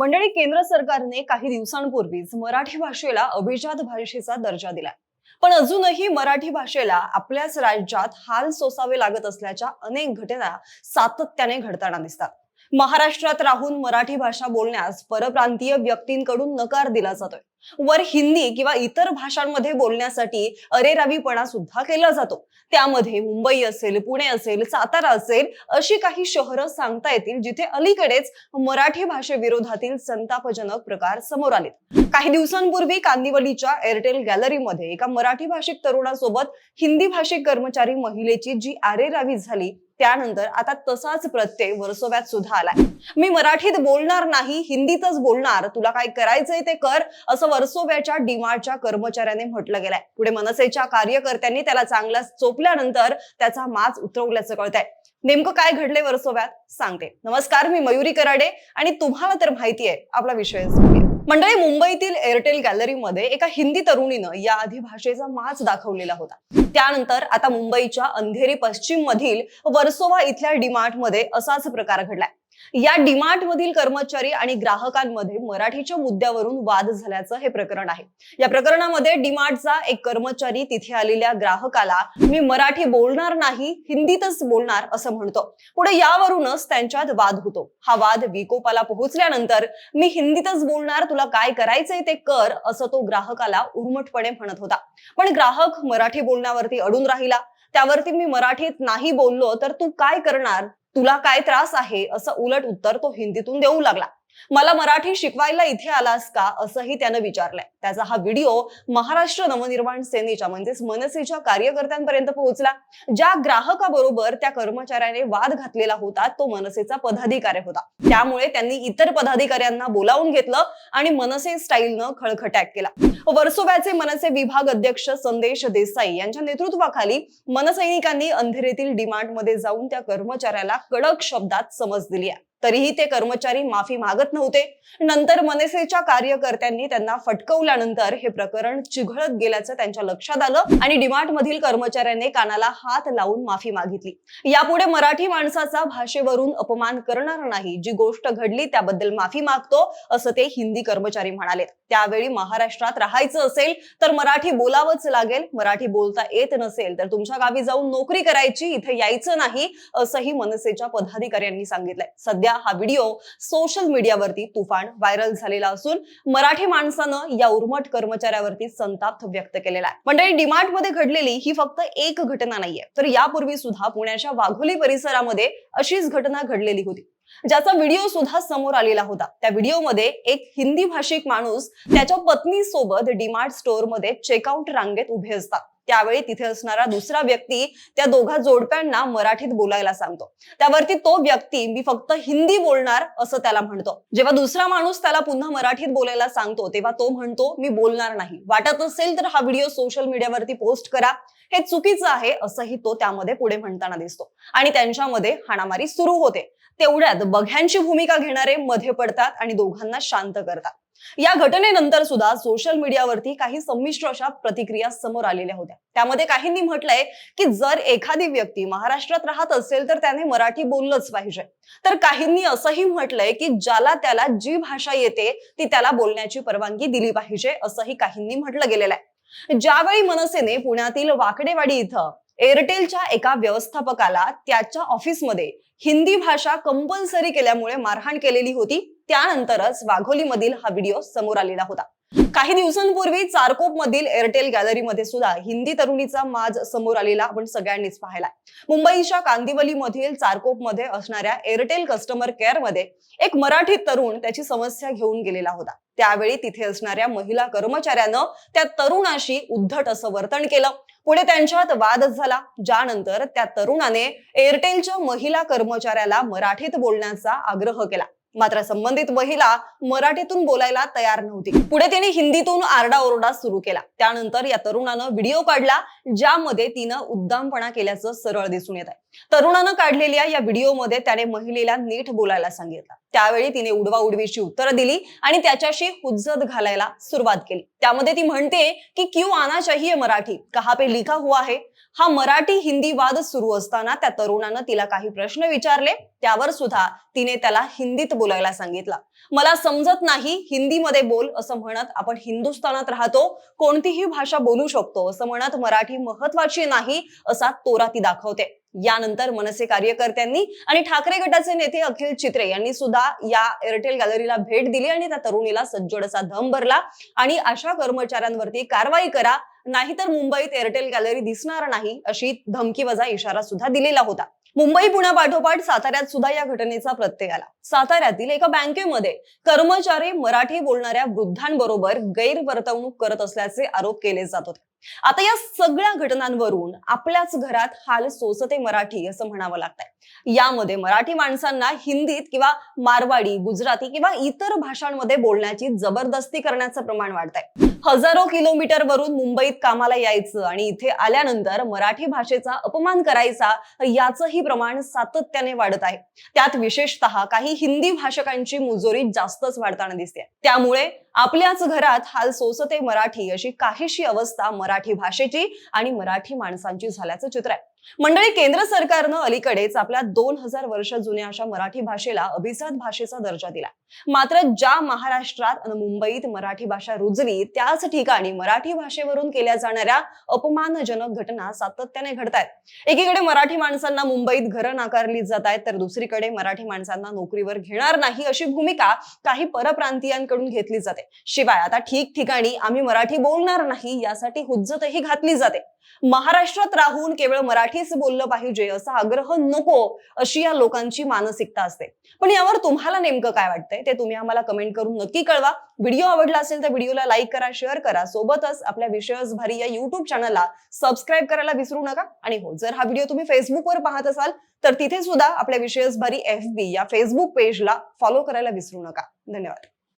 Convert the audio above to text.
मंडळी केंद्र सरकारने काही दिवसांपूर्वीच मराठी भाषेला अभिजात भाषेचा दर्जा दिलाय. पण अजूनही मराठी भाषेला आपल्याच राज्यात हाल सोसावे लागत असल्याच्या अनेक घटना सातत्याने घडताना दिसतात. महाराष्ट्रात राहून मराठी भाषा बोलण्यास परप्रांतीय व्यक्तींकडून नकार दिला जातोय. वर हिंदी किंवा इतर भाषांमध्ये बोलण्यासाठी अरेरावीपणा सुद्धा केला जातो. त्यामध्ये मुंबई असेल पुणे असेल सातारा असेल अशी काही शहरं सांगता येतील जिथे अलीकडेच मराठी भाषेविरोधातील संतापजनक प्रकार समोर आले काही दिवसांपूर्वी कांदिवलीच्या एअरटेल गॅलरीमध्ये एका मराठी भाषिक तरुणासोबत हिंदी भाषिक कर्मचारी महिलेची जी आरेरावी झाली त्यानंतर आता तसाच प्रत्यय वर्सोव्यात सुद्धा आलाय. मी मराठीत बोलणार नाही हिंदीतच बोलणार तुला काय करायचंय ते कर असं वर्सोव्याच्या डीमार्टच्या कर्मचाऱ्याने म्हटलं गेलंय. पुढे मनसेच्या कार्यकर्त्यांनी त्याला चांगला चोपल्यानंतर त्याचा माज उतरवल्याचं कळतंय. नेमकं काय घडलंय वर्सोव्यात? सांगते. नमस्कार मी मयुरी कराडे आणि तुम्हाला तर माहिती आहे आपला विषय मंडळी मुंबईतील एअरटेल गॅलरीमध्ये एका हिंदी तरुणीनं या आधी भाषेचा माच दाखवलेला होता. त्यानंतर आता मुंबईच्या अंधेरी पश्चिम मधील वर्सोवा इथल्या डीमार्टमध्ये असाच प्रकार घडलाय. या डीमार्ट मधील कर्मचारी आणि ग्राहकांमध्ये मराठीच्या मुद्द्यावरून वाद झाल्याचं हे प्रकरण आहे. या प्रकरणामध्ये डीमार्टचा एक कर्मचारी तिथे आलेल्या ग्राहकाला मी मराठी बोलणार नाही हिंदीतच बोलणार असं म्हणतो. पुढे यावरूनच त्यांच्यात वाद होतो. हा वाद विकोपाला पोहोचल्यानंतर मी हिंदीतच बोलणार तुला काय करायचंय ते कर असं तो ग्राहकाला उर्मटपणे म्हणत होता. पण ग्राहक मराठी बोलण्यावरती अडून राहिला. त्यावरती मी मराठीत नाही बोललो तर तू काय करणार? तुला काय त्रास आहे? असं उलट उत्तर तो हिंदीतून देऊ लागला. मला मराठी शिकवायला इथे आलास का? असंही त्यानं विचारलंय. त्याचा हा व्हिडिओ महाराष्ट्र नवनिर्माण सेनेच्या म्हणजेच मनसेच्या कार्यकर्त्यांपर्यंत पोहोचला. ज्या ग्राहकाबरोबर त्या कर्मचाऱ्याने वाद घातलेला होता तो मनसेचा पदाधिकारी होता. त्यामुळे त्यांनी इतर पदाधिकाऱ्यांना बोलावून घेतलं आणि मनसे स्टाईलनं खळखटॅक केला. वर्सोव्याचे मनसे विभाग अध्यक्ष संदेश देसाई यांच्या नेतृत्वाखाली मनसैनिकांनी अंधेरीतील डिमांडमध्ये जाऊन त्या कर्मचाऱ्याला कडक शब्दात समज दिली आहे. तरीही ते कर्मचारी माफी मागत नव्हते. नंतर मनसेच्या कार्यकर्त्यांनी त्यांना फटकवल्यानंतर हे प्रकरण चिघळत गेल्याचं त्यांच्या लक्षात आलं आणि डिमार्ट मधील कर्मचाऱ्याने कानाला हात लावून माफी मागितली. यापुढे मराठी माणसाचा भाषेवरून अपमान करणार नाही. जी गोष्ट घडली त्याबद्दल माफी मागतो असं ते हिंदी कर्मचारी म्हणाले त्यावेळी महाराष्ट्रात राहायचं असेल तर मराठी बोलावंच लागेल. मराठी बोलता येत नसेल तर तुमच्या गावी जाऊन नोकरी करायची इथे यायचं नाही असंही मनसेच्या पदाधिकाऱ्यांनी सांगितलंय. सध्या हा व्हिडिओ सोशल मीडियावरती तुफान व्हायरल झालेला असून मराठी माणसानं या उर्मट कर्मचाऱ्यावरती संताप व्यक्त केलेला आहे. मंडळी डीमार्टमध्ये घडलेली ही फक्त एक घटना नाहीये. तर यापूर्वी सुद्धा पुण्याच्या वाघोली परिसरामध्ये अशीच घटना घडलेली होती. ज्याचा व्हिडिओ सुद्धा समोर आलेला होता. त्या व्हिडिओमध्ये एक हिंदी भाषिक माणूस त्याच्या पत्नी सोबत डीमार्ट स्टोअरमध्ये चेकआउट रांगेत उभे असतात. त्यावेळी तिथे असणारा दुसरा व्यक्ती त्या दोघा जोडप्यांना मराठीत बोलायला सांगतो. त्यावरती तो व्यक्ती मी फक्त हिंदी बोलणार असं त्याला म्हणतो. जेव्हा दुसरा माणूस त्याला पुन्हा मराठीत बोलायला सांगतो तेव्हा तो म्हणतो मी बोलणार नाही. वाटत असेल तर हा व्हिडिओ सोशल मीडियावरती पोस्ट करा. हे चुकीचं आहे असंही तो त्यामध्ये पुढे म्हणताना दिसतो. आणि त्यांच्यामध्ये हाणामारी सुरू होते. तेवढ्यात बघ्यांची भूमिका घेणारे मध्ये पडतात आणि दोघांना शांत करतात. या घटनेनंतर सुद्धा सोशल मीडियावरती काही संमिश्र अशा प्रतिक्रिया समोर आलेल्या होत्या. त्यामध्ये काहींनी म्हटलंय की जर एखादी व्यक्ती महाराष्ट्रात राहत असेल तर त्याने मराठी बोललंच पाहिजे. तर काहींनी असंही म्हटलंय की ज्याला त्याला जी भाषा येते ती त्याला बोलण्याची परवानगी दिली पाहिजे असंही काहींनी म्हटलं गेलेलं आहे. ज्यावेळी मनसेने पुण्यातील वाकडेवाडी इथं एअरटेलच्या एका व्यवस्थापकाला त्याच्या ऑफिसमध्ये हिंदी भाषा कंपल्सरी केल्यामुळे मारहाण केलेली होती त्यानंतरच वाघोलीमधील हा व्हिडिओ समोर आलेला होता. काही दिवसांपूर्वी चारकोप मधील एअरटेल गॅलरीमध्ये सुद्धा हिंदी तरुणीचा माज समोर आलेला आपण सगळ्यांनीच पाहिला मुंबईच्या कांदिवली मधील चारकोपमध्ये असणाऱ्या एअरटेल कस्टमर केअरमध्ये एक मराठी तरुण त्याची समस्या घेऊन गेलेला होता. त्यावेळी तिथे असणाऱ्या महिला कर्मचाऱ्यानं त्या तरुणाशी उद्धट असं वर्तन केलं. पुढे त्यांच्यात वादच झाला. ज्यानंतर त्या तरुणाने एअरटेलच्या महिला कर्मचाऱ्याला मराठीत बोलण्याचा आग्रह केला. मात्र संबंधित महिला मराठीतून बोलायला तयार नव्हती. पुढे तिने हिंदीतून आरडाओरडा सुरू केला. त्यानंतर या तरुणानं व्हिडिओ काढला ज्यामध्ये तिनं उद्दामपणा केल्याचं सरळ दिसून येत आहे तरुणानं काढलेल्या या व्हिडिओमध्ये त्याने महिलेला नीट बोलायला सांगितलं. त्यावेळी तिने उडवाउडवीची उत्तरं दिली आणि त्याच्याशी हुज्जत घालायला सुरुवात केली. त्यामध्ये ती म्हणते की क्यू आना चाहिए मराठी? कहा पे लिखा हुआ है? हा मराठी हिंदी वाद सुरू असताना त्या तरुणानं तिला काही प्रश्न विचारले. त्यावर सुद्धा तिने त्याला हिंदीत बोलायला सांगितलं. मला समजत नाही हिंदीमध्ये बोल असं म्हणत आपण हिंदुस्थानात राहतो. कोणतीही भाषा बोलू शकतो असं म्हणत मराठी महत्वाची नाही असा तोरा ती दाखवते. यानंतर मनसे कार्यकर्त्यांनी आणि ठाकरे गटाचे नेते अखिल चित्रे यांनी सुद्धा या एअरटेल गॅलरीला भेट दिली आणि त्या तरुणीला सज्जड असा धम भरला. आणि अशा कर्मचाऱ्यांवरती कारवाई करा नाहीतर मुंबईत एअरटेल गॅलरी दिसणार नाही अशी धमकी वजा इशारा सुद्धा दिलेला होता. मुंबई पुण्यापाठोपाठ साताऱ्यात सुद्धा या घटनेचा प्रत्यय आला. साताऱ्यातील एका बँकेमध्ये कर्मचारी मराठी बोलणाऱ्या वृद्धांबरोबर गैरवर्तवणूक करत असल्याचे आरोप केले जात होते. आता या सगळ्या घटनांवरून आपल्याच घरात हाल सोसते मराठी असं म्हणावं लागतंय. यामध्ये मराठी माणसांना हिंदीत किंवा मारवाडी गुजराती किंवा इतर भाषांमध्ये बोलण्याची जबरदस्ती करण्याचं प्रमाण वाढतंय. हजारो किलोमीटर वरून मुंबईत कामाला यायचं आणि इथे आल्यानंतर मराठी भाषेचा अपमान करायचा याचंही प्रमाण सातत्याने वाढत आहे. त्यात विशेषतः काही हिंदी भाषकांची मुजोरी जास्तच वाढताना दिसते. त्यामुळे आपल्याच घरात हाल सोसते मराठी अशी काहीशी अवस्था मराठी भाषेची आणि मराठी माणसांची झाल्याचं चित्र आहे. मंडळी केंद्र सरकारनं अलीकडेच आपल्या दोन हजार वर्ष जुन्या अशा मराठी भाषेला अभिजात भाषेचा दर्जा दिला मात्र ज्या महाराष्ट्रात आणि मुंबईत मराठी भाषा रुजली त्याच ठिकाणी मराठी भाषेवरून केल्या जाणाऱ्या अपमानजनक घटना सातत्याने घडत आहेत एकीकडे मराठी माणसांना मुंबईत घरं नाकारली जात आहेत तर दुसरीकडे मराठी माणसांना नोकरीवर घेणार नाही अशी भूमिका काही परप्रांतीयांकडून घेतली जाते. शिवाय आता ठिकठिकाणी आम्ही मराठी बोलणार नाही यासाठी हुज्जतही घातली जाते. महाराष्ट्रात राहून केवळ मराठी मराठीच बोललं पाहिजे असा आग्रह नको अशी या लोकांची मानसिकता असते. पण यावर तुम्हाला नेमकं काय वाटतंय? ते तुम्ही आम्हाला कमेंट करून नक्की कळवा. व्हिडिओ आवडला असेल तर व्हिडिओला लाईक करा शेअर करा. सोबतच आपल्या विषयच भारी या युट्यूब चॅनलला सबस्क्राईब करायला विसरू नका. आणि हो जर हा व्हिडिओ तुम्ही फेसबुकवर पाहत असाल तर तिथे सुद्धा आपल्या विषयच भारी एफ बी या फेसबुक पेजला फॉलो करायला विसरू नका. धन्यवाद.